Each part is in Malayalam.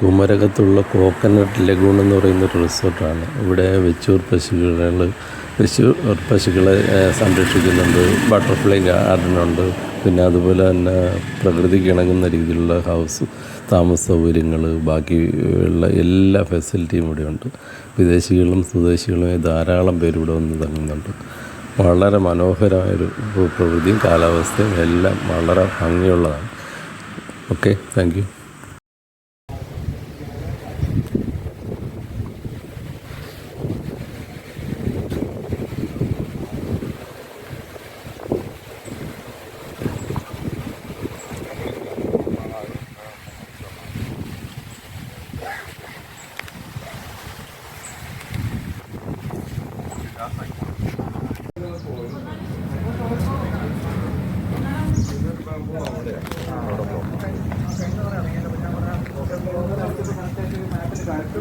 കുമരകത്തുള്ള കോക്കനട്ട് ലഗൂൺ എന്ന് പറയുന്ന ഒരു റിസോർട്ടാണ്. ഇവിടെ വെച്ചൂർ പശുക്കൾ വെച്ചൂർ പശുക്കളെ സംരക്ഷിക്കുന്നുണ്ട്. ബട്ടർഫ്ലൈ ഗാർഡനുണ്ട്. പിന്നെ അതുപോലെ തന്നെ പ്രകൃതിക്ക് ഇണങ്ങുന്ന രീതിയിലുള്ള ഹൗസ് താമസ സൗകര്യങ്ങൾ ബാക്കിയുള്ള എല്ലാ ഫെസിലിറ്റിയും ഇവിടെയുണ്ട്. വിദേശികളും സ്വദേശികളും ധാരാളം പേര് ഇവിടെ വന്ന് തങ്ങുന്നുണ്ട്. വളരെ മനോഹരമായൊരു പ്രകൃതിയും കാലാവസ്ഥയും എല്ലാം വളരെ ഭംഗിയുള്ളതാണ്. ഓക്കെ താങ്ക്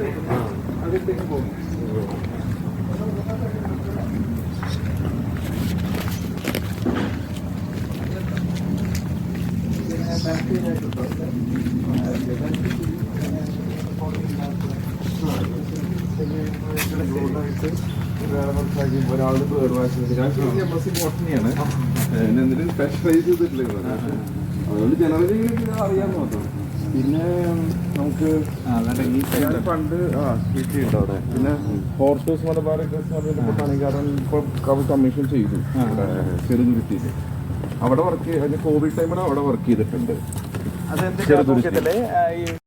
യു ഒരാളുടെ ഒരാൾ ഞാൻ എം ഞാൻ സി ബോട്ടണിയാണ് എന്നിട്ട് സ്പെഷ്യലൈസ് ചെയ്തിട്ടില്ല അതുകൊണ്ട് ജനറലി അറിയാൻ മാത്രം പിന്നെ നമുക്ക് ഞാൻ പണ്ട് ആ സ്പീച്ച് ഉണ്ട് അവിടെ? പിന്നെ ഹോർട്ടോസ് മലബാർ പണിക്കാരൻ ഇപ്പൊ കമ്മീഷൻ ചെയ്തു. ചെറുതുരുത്തിയിൽ അവിടെ വർക്ക് അതിന് കോവിഡ് ടൈമിൽ അവിടെ വർക്ക് ചെയ്തിട്ടുണ്ട്. അതെന്ത് ചെറുതുരുത്തി. നോക്കിയതല്ലേ ഈ